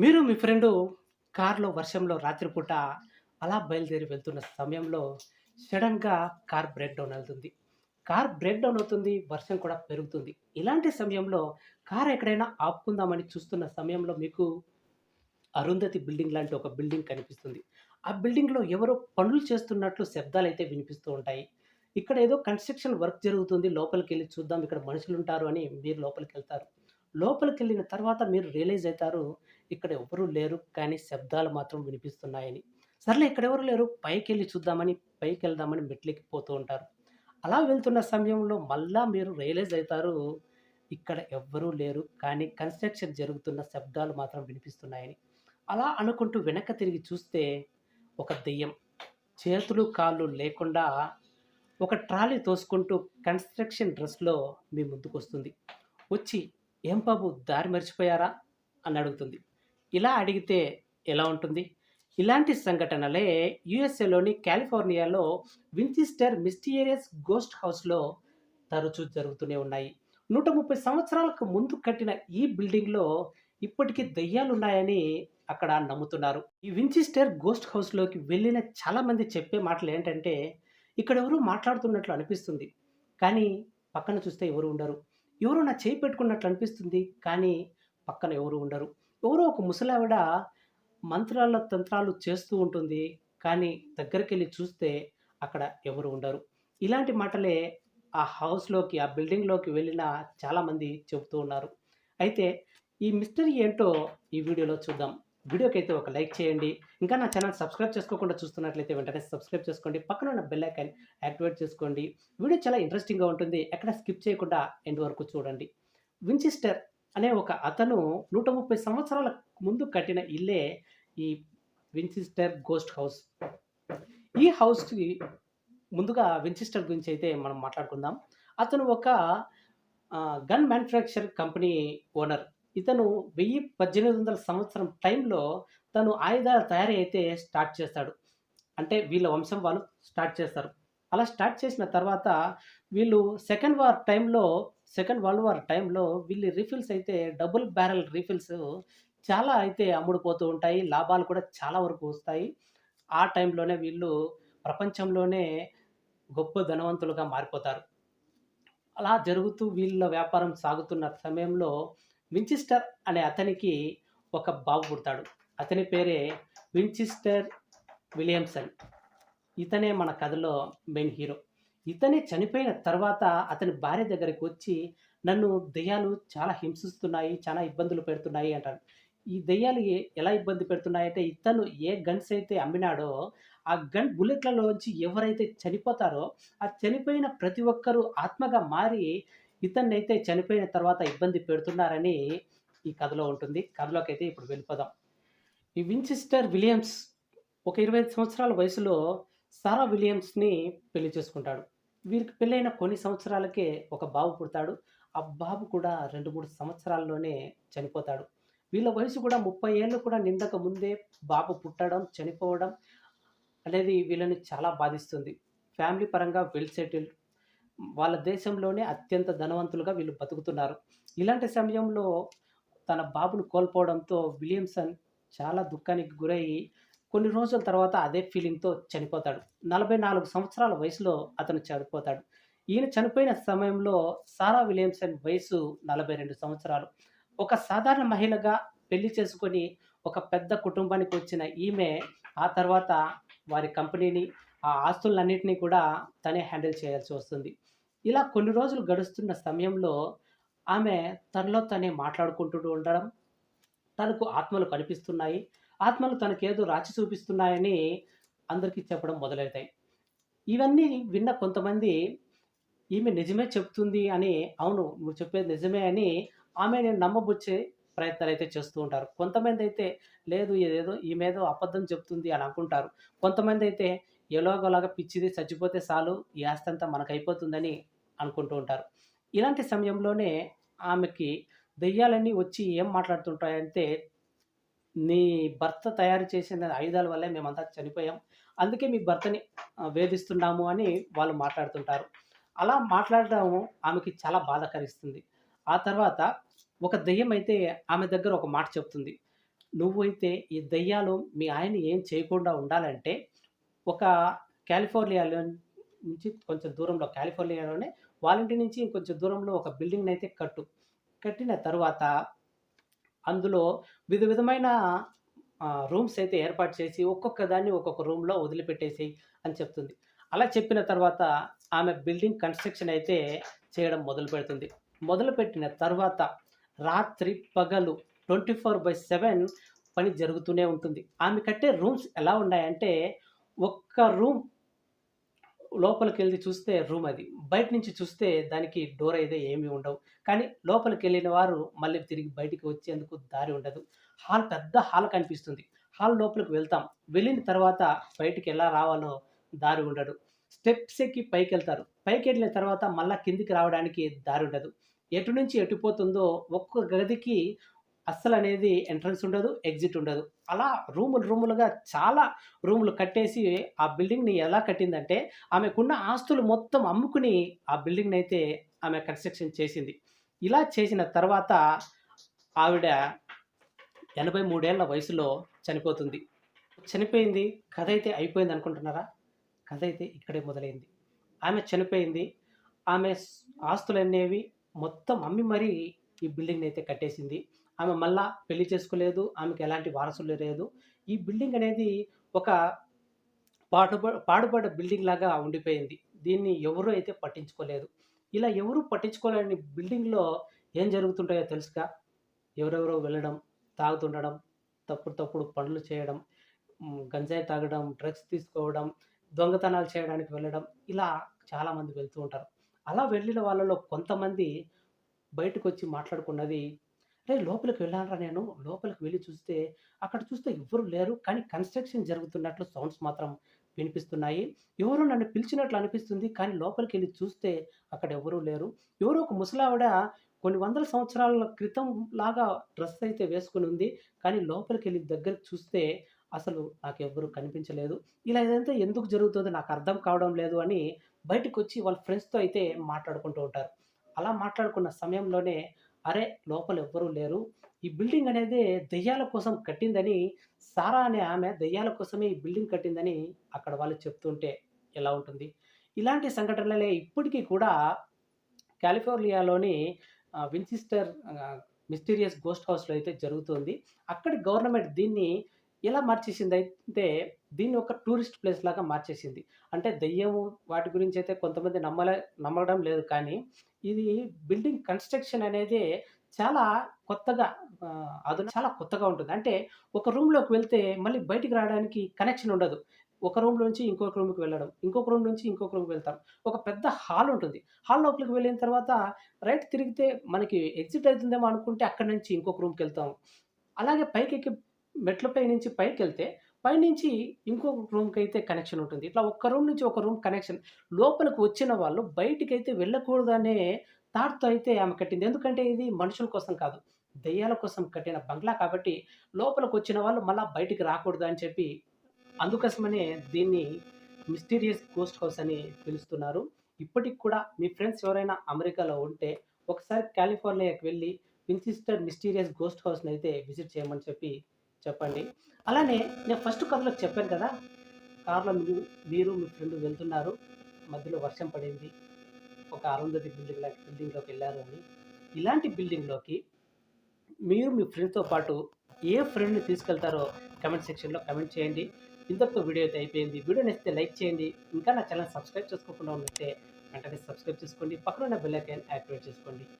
మీరు మీ ఫ్రెండు కార్‌లో వర్షంలో రాత్రిపూట అలా బయలుదేరి వెళ్తున్న సమయంలో సడన్గా కార్ బ్రేక్ డౌన్ అవుతుంది. కార్ బ్రేక్ డౌన్ అవుతుంది. వర్షం కూడా పెరుగుతుంది. ఇలాంటి సమయంలో కార్ ఎక్కడైనా ఆపుకుందామని చూస్తున్న సమయంలో మీకు అరుంధతి బిల్డింగ్ లాంటి ఒక బిల్డింగ్ కనిపిస్తుంది. ఆ బిల్డింగ్‌లో ఎవరో పనులు చేస్తున్నట్లు శబ్దాలైతే వినిపిస్తూ ఉంటాయి. ఇక్కడ ఏదో కన్‌స్ట్రక్షన్ వర్క్ జరుగుతుంది. లోపలికి వెళ్ళి చూద్దాం ఇక్కడ మనుషులుంటారు అని మీరు లోపలికి వెళ్తారు లోపలికి వెళ్ళిన తర్వాత మీరు రియలైజ్ అవుతారు ఇక్కడ ఎవ్వరు లేరు. కానీ శబ్దాలు మాత్రం వినిపిస్తున్నాయని. సర్లే ఇక్కడెవరు లేరు. పైకి వెళ్ళి చూద్దామని పైకెళ్దామని మెట్లెక్కి పోతూ ఉంటారు. అలా వెళ్తున్న సమయంలో మళ్ళా మీరు రియలైజ్ అవుతారు ఇక్కడ ఎవ్వరూ లేరు. కానీ కన్‌స్ట్రక్షన్ జరుగుతున్న శబ్దాలు మాత్రం వినిపిస్తున్నాయని. అలా అనుకుంటూ వెనక తిరిగి చూస్తే ఒక దెయ్యం. చేతులు, కాళ్ళు లేకుండా ఒక ట్రాలీ తోసుకుంటూ కన్‌స్ట్రక్షన్ డ్రెస్‌లో మీ ముందుకొస్తుంది. వచ్చి "ఏం బాబు దారి మర్చిపోయారా?" అని అడుగుతుంది. ఇలా అడిగితే ఎలా ఉంటుంది? ఇలాంటి సంఘటనలే యూఎస్ఏలోని కాలిఫోర్నియాలో వించెస్టర్ మిస్టీరియస్ గోస్ట్ హౌస్‌లో తరచూ జరుగుతూనే ఉన్నాయి. 130 సంవత్సరాలకు ముందు కట్టిన ఈ బిల్డింగ్‌లో ఇప్పటికీ దెయ్యాలున్నాయని అక్కడ నమ్ముతున్నారు. ఈ విన్చిస్టర్ గోస్ట్ హౌస్‌లోకి వెళ్ళిన చాలామంది చెప్పే మాటలు ఏంటంటే ఇక్కడ ఎవరు మాట్లాడుతున్నట్లు అనిపిస్తుంది. కానీ పక్కన చూస్తే ఎవరు ఉండరు. ఎవరో నా చేయి పెట్టుకున్నట్లు అనిపిస్తుంది. కానీ పక్కన ఎవరు ఉండరు. ఎవరో ఒక ముసలావిడ మంత్రాల తంత్రాలు చేస్తూ ఉంటుంది. కానీ దగ్గరికి వెళ్ళి చూస్తే అక్కడ ఎవరు ఉండరు. ఇలాంటి మాటలే ఆ హౌస్‌లోకి, ఆ బిల్డింగ్‌లోకి వెళ్ళిన చాలామంది చెబుతూ ఉన్నారు. అయితే ఈ మిస్టరీ ఏంటో ఈ వీడియోలో చూద్దాం. వీడియోకైతే ఒక లైక్ చేయండి. ఇంకా నా ఛానల్ సబ్స్క్రైబ్ చేసుకోకుండా చూస్తున్నట్లయితే వెంటనే సబ్స్క్రైబ్ చేసుకోండి. పక్కన ఉన్న బెల్ ఐకాన్ యాక్టివేట్ చేసుకోండి. వీడియో చాలా ఇంట్రెస్టింగ్‌గా ఉంటుంది. ఎక్కడ స్కిప్ చేయకుండా ఎండ్ వరకు చూడండి. వించెస్టర్ అనే ఒక అతను 130 సంవత్సరాల ముందు కట్టిన ఇల్లే ఈ విన్సిస్టర్ గోస్ట్ హౌస్. ఈ హౌస్‌కి ముందుగా వింజిస్టర్ గురించి అయితే మనం మాట్లాడుకుందాం. అతను ఒక గన్ మ్యానుఫ్యాక్చర్ కంపెనీ ఓనర్. ఇతను 1018 సంవత్సరం టైంలో తను ఆయుధాల తయారీ అయితే స్టార్ట్ చేస్తాడు. అంటే వీళ్ళ వంశం వాళ్ళు స్టార్ట్ చేస్తారు. అలా స్టార్ట్ చేసిన తర్వాత వీళ్ళు సెకండ్ వార్ టైంలో సెకండ్ వరల్డ్ వార్ టైంలో వీళ్ళు రీఫిల్స్ అయితే డబుల్ బ్యారెల్ రీఫిల్స్ చాలా అయితే అమ్ముడుపోతూ ఉంటాయి. లాభాలు కూడా చాలా వరకు వస్తాయి. ఆ టైంలోనే వీళ్ళు ప్రపంచంలోనే గొప్ప ధనవంతులుగా మారిపోతారు. అలా జరుగుతూ వీళ్ళ వ్యాపారం సాగుతున్న సమయంలో వించెస్టర్ అనే అతనికి ఒక బాబు పుడతాడు. అతని పేరే వించిస్టర్ విలియమ్సన్. ఇతనే మన కథలో మెయిన్ హీరో. ఇతనే చనిపోయిన తర్వాత అతని భార్య దగ్గరికి వచ్చి, "నన్ను దెయ్యాలు చాలా హింసిస్తున్నాయి. చాలా ఇబ్బందులు పెడుతున్నాయి" అంటాడు. ఈ దెయ్యాలు ఎలా ఇబ్బంది పెడుతున్నాయంటే ఇతను ఏ గన్స్ అయితే అమ్మినాడో ఆ గన్ బుల్లెట్‌లలోంచి ఎవరైతే చనిపోతారో ఆ చనిపోయిన ప్రతి ఒక్కరూ ఆత్మగా మారి ఇతన్నైతే చనిపోయిన తర్వాత ఇబ్బంది పెడుతున్నారని ఈ కథలో ఉంటుంది. కథలోకి అయితే ఇప్పుడు వెళ్ళిపోదాం. ఈ వించెస్టర్ విలియమ్స్ ఒక 25 సంవత్సరాల వయసులో సారా విలియమ్స్‌ని పెళ్ళి చేసుకుంటాడు. వీరికి పెళ్ళైన కొన్ని సంవత్సరాలకే ఒక బాబు పుడతాడు. ఆ బాబు కూడా 2, 3 సంవత్సరాల్లోనే చనిపోతాడు. వీళ్ళ వయసు కూడా 30 ఏళ్ళు కూడా నిండక ముందే బాబు పుట్టడం, చనిపోవడం అనేది వీళ్ళని చాలా బాధిస్తుంది. ఫ్యామిలీ పరంగా వెల్ సెటిల్డ్. వాళ్ళ దేశంలోనే అత్యంత ధనవంతులుగా వీళ్ళు బతుకుతున్నారు. ఇలాంటి సమయంలో తన బాబును కోల్పోవడంతో విలియమ్సన్ చాలా దుఃఖానికి గురయ్యి కొన్ని రోజుల తర్వాత అదే ఫీలింగ్‌తో చనిపోతాడు. 44 సంవత్సరాల వయసులో అతను చనిపోతాడు. ఈయన చనిపోయిన సమయంలో సారా విలియమ్సన్ వయసు 42 సంవత్సరాలు. ఒక సాధారణ మహిళగా పెళ్ళి చేసుకొని ఒక పెద్ద కుటుంబానికి వచ్చిన ఈమె ఆ తర్వాత వారి కంపెనీని, ఆ ఆస్తులన్నింటినీ కూడా తనే హ్యాండిల్ చేయాల్సి వస్తుంది. ఇలా కొన్ని రోజులు గడుస్తున్న సమయంలో ఆమె తనలో తనే మాట్లాడుకుంటూ ఉండడం, తనకు ఆత్మలు కనిపిస్తున్నాయి. ఆత్మలు తనకేదో రాచి చూపిస్తున్నాయని అందరికీ చెప్పడం మొదలవుతాయి ఇవన్నీ విన్న కొంతమంది ఈమె నిజమే చెప్తుంది అని, అవును నువ్వు చెప్పేది నిజమే అని ఆమె నేను నమ్మబుచ్చే అయితే చేస్తూ ఉంటారు. కొంతమందైతే లేదు ఏదేదో ఈమెదో అబద్ధం చెప్తుంది అని అనుకుంటారు. కొంతమందైతే ఎలాగోలాగా పిచ్చిది చచ్చిపోతే చాలు ఈ ఆస్తంతా మనకైపోతుందని అనుకుంటూ ఉంటారు. ఇలాంటి సమయంలోనే ఆమెకి దెయ్యాలన్నీ వచ్చి ఏం మాట్లాడుతుంటాయంటే, "నీ భర్త తయారు చేసిన ఆయుధాల వల్లే మేమంతా చనిపోయాం. అందుకే మీ భర్తని వేధిస్తున్నాము" అని వాళ్ళు మాట్లాడుతుంటారు. అలా మాట్లాడడం ఆమెకి చాలా బాధ కలిగిస్తుంది. ఆ తర్వాత ఒక దయ్యం అయితే ఆమె దగ్గర ఒక మాట చెప్తుంది. నువ్వైతే ఈ దెయ్యాలు మీ ఆయన ఏం చేయకుండా ఉండాలంటే ఒక కాలిఫోర్నియాలో నుంచి కొంచెం దూరంలో కాలిఫోర్నియాలోనే వాళ్ళ ఇంటి నుంచి ఇంకొంచెం దూరంలో ఒక బిల్డింగ్‌ని అయితే కట్టు. కట్టిన తర్వాత అందులో విధ విధమైన రూమ్స్ అయితే ఏర్పాటు చేసి ఒక్కొక్క దాన్ని ఒక్కొక్క రూమ్‌లో వదిలిపెట్టేసి అని చెప్తుంది. అలా చెప్పిన తర్వాత ఆమె బిల్డింగ్ కన్‌స్ట్రక్షన్ అయితే చేయడం మొదలు పెడుతుంది మొదలుపెట్టిన తర్వాత రాత్రి, పగలు 24/7 పని జరుగుతూనే ఉంటుంది. ఆమె కట్టే రూమ్స్ ఎలా ఉన్నాయంటే ఒక్క రూమ్ లోపలికెళ్ళి చూస్తే రూమ్ అది. బయట నుంచి చూస్తే దానికి డోర్ అయితే ఏమీ ఉండవు. కానీ లోపలికి వెళ్ళిన వారు మళ్ళీ తిరిగి బయటికి వచ్చేందుకు దారి ఉండదు. హాల్ పెద్ద హాల్ కనిపిస్తుంది. హాల్ లోపలికి వెళ్తాం. వెళ్ళిన తర్వాత బయటికి ఎలా రావాలో దారి ఉండడు స్టెప్స్ ఎక్కి పైకి వెళ్తారు పైకి వెళ్ళిన తర్వాత మళ్ళా కిందికి రావడానికి దారి ఉండదు. ఎటు నుంచి ఎటు పోతుందో ఒక్క గదికి అస్సలు అనేది ఎంట్రన్స్ ఉండదు. ఎగ్జిట్ ఉండదు. అలా రూములు రూములుగా చాలా రూములు కట్టేసి ఆ బిల్డింగ్‌ని ఎలా కట్టిందంటే ఆమెకున్న ఆస్తులు మొత్తం అమ్ముకుని ఆ బిల్డింగ్ని అయితే ఆమె కన్‌స్ట్రక్షన్ చేసింది. ఇలా చేసిన తర్వాత ఆవిడ ఎనభై మూడేళ్ళ వయసులో చనిపోతుంది. చనిపోయింది. కథ అయితే అయిపోయింది అనుకుంటున్నారా కథ అయితే ఇక్కడే మొదలైంది. ఆమె చనిపోయింది. ఆమె ఆస్తులు ఆస్తులనేవి మొత్తం అమ్మి మరీ ఈ బిల్డింగ్ని అయితే కట్టేసింది. ఆమె మళ్ళా పెళ్ళి చేసుకోలేదు. ఆమెకు ఎలాంటి వారసులు లేదు. ఈ బిల్డింగ్ అనేది ఒక పాటుబ పాడుపడ్డ బిల్డింగ్ లాగా ఉండిపోయింది. దీన్ని ఎవరూ అయితే పట్టించుకోలేదు. ఇలా ఎవరు పట్టించుకోలేని బిల్డింగ్‌లో ఏం జరుగుతుంటాయో తెలుసుగా? ఎవరెవరో వెళ్ళడం, తాగుతుండడం, తప్పుడు తప్పుడు పనులు చేయడం, గంజాయి తాగడం, డ్రగ్స్ తీసుకోవడం, దొంగతనాలు చేయడానికి వెళ్ళడం ఇలా చాలామంది వెళ్తూ ఉంటారు. అలా వెళ్ళిన వాళ్ళలో కొంతమంది బయటకొచ్చి మాట్లాడుకున్నది, రే లోపలికి వెళ్ళాలరా నేను. లోపలికి వెళ్ళి చూస్తే అక్కడ చూస్తే ఎవ్వరు లేరు. కానీ కన్‌స్ట్రక్షన్ జరుగుతున్నట్లు సౌండ్స్ మాత్రం వినిపిస్తున్నాయి. ఎవరో నన్ను పిలిచినట్లు అనిపిస్తుంది. కానీ లోపలికి వెళ్ళి చూస్తే అక్కడ ఎవరూ లేరు. ఎవరో ఒక ముసలావిడ కొన్ని వందల సంవత్సరాల క్రితం లాగా డ్రెస్ అయితే వేసుకొనుంది. కానీ లోపలికి వెళ్ళి దగ్గరికి చూస్తే అసలు నాకు ఎవరు కనిపించలేదు. ఇలా ఇదంతా ఎందుకు జరుగుతుందో నాకు అర్థం కావడం లేదు" అని బయటికొచ్చి వాళ్ళ ఫ్రెండ్స్‌తో అయితే మాట్లాడుకుంటూ ఉంటారు. అలా మాట్లాడుకున్న సమయంలోనే అరే! లోపల ఎవ్వరూ లేరు. ఈ బిల్డింగ్ అనేది దెయ్యాల కోసం కట్టిందని సారా అనే ఆమె దెయ్యాల కోసమే ఈ బిల్డింగ్ కట్టిందని అక్కడ వాళ్ళు చెప్తుంటే ఎలా ఉంటుంది? ఇలాంటి సంఘటనలే ఇప్పటికీ కూడా కాలిఫోర్నియాలోని విన్సిస్టర్ మిస్టీరియస్ గోస్ట్ హౌస్‌లో అయితే జరుగుతుంది. అక్కడి గవర్నమెంట్ దీన్ని ఎలా మార్చేసింది అయితే దీన్ని ఒక టూరిస్ట్ ప్లేస్ లాగా మార్చేసింది. అంటే దెయ్యము వాటి గురించి అయితే కొంతమంది నమ్మలే నమ్మడం లేదు కానీ ఇది బిల్డింగ్ కన్‌స్ట్రక్షన్ అనేది చాలా కొత్తగా ఆహ్, చాలా కొత్తగా ఉంటుంది. అంటే ఒక రూమ్‌లోకి వెళ్తే మళ్ళీ బయటికి రావడానికి కనెక్షన్ ఉండదు. ఒక రూమ్ నుంచి ఇంకొక రూమ్‌కి వెళ్ళడం, ఇంకొక రూమ్ నుంచి ఇంకొక రూమ్‌కి వెళ్తాం. ఒక పెద్ద హాల్ ఉంటుంది. హాల్ లోపలికి వెళ్ళిన తర్వాత రైట్ తిరిగితే మనకి ఎగ్జిట్ అవుతుందేమో అనుకుంటే అక్కడి నుంచి ఇంకొక రూమ్కి వెళ్తాం అలాగే పైకి ఎక్కి మెట్లపై నుంచి పైకి వెళ్తే పైనుంచి ఇంకొక రూమ్కి అయితే కనెక్షన్ ఉంటుంది. ఇట్లా ఒక్క రూమ్ నుంచి ఒక రూమ్ కనెక్షన్. లోపలికి వచ్చిన వాళ్ళు బయటికి అయితే వెళ్ళకూడదనే థాట్‌తో అయితే ఆమె కట్టింది. ఎందుకంటే ఇది మనుషుల కోసం కాదు. దెయ్యాల కోసం కట్టిన బంగ్లా కాబట్టి లోపలికొచ్చిన వాళ్ళు మళ్ళీ బయటికి రాకూడదు అని చెప్పి అందుకోసమనే దీన్ని మిస్టీరియస్ గోస్ట్ హౌస్ అని పిలుస్తున్నారు. ఇప్పటికి కూడా మీ ఫ్రెండ్స్ ఎవరైనా అమెరికాలో ఉంటే ఒకసారి కాలిఫోర్నియాకి వెళ్ళి విన్సిస్టర్ మిస్టీరియస్ గోస్ట్ హౌస్ని అయితే విజిట్ చేయమని చెప్పి చెప్పండి. అలానే నేను ఫస్ట్ కథలో చెప్పాను కదా! కార్‌లో మీరు మీరు మీ ఫ్రెండ్ వెళ్తున్నారు. మధ్యలో వర్షం పడింది. ఒక అరుంధతి బిల్డింగ్ లాంటి బిల్డింగ్‌లోకెళ్ళారు అని. ఇలాంటి బిల్డింగ్‌లోకి మీరు మీ ఫ్రెండ్తో పాటు ఏ ఫ్రెండ్‌ని తీసుకెళ్తారో కమెంట్ సెక్షన్‌లో కమెంట్ చేయండి. ఇంతటితో వీడియో అయితే అయిపోయింది. వీడియో నచ్చితే లైక్ చేయండి. ఇంకా నా ఛానల్ సబ్స్క్రైబ్ చేసుకోకుండా ఉన్నట్లయితే వెంటనే సబ్స్క్రైబ్ చేసుకోండి. పక్కన ఉన్న బెల్ ఐకాన్ యాక్టివేట్ చేసుకోండి.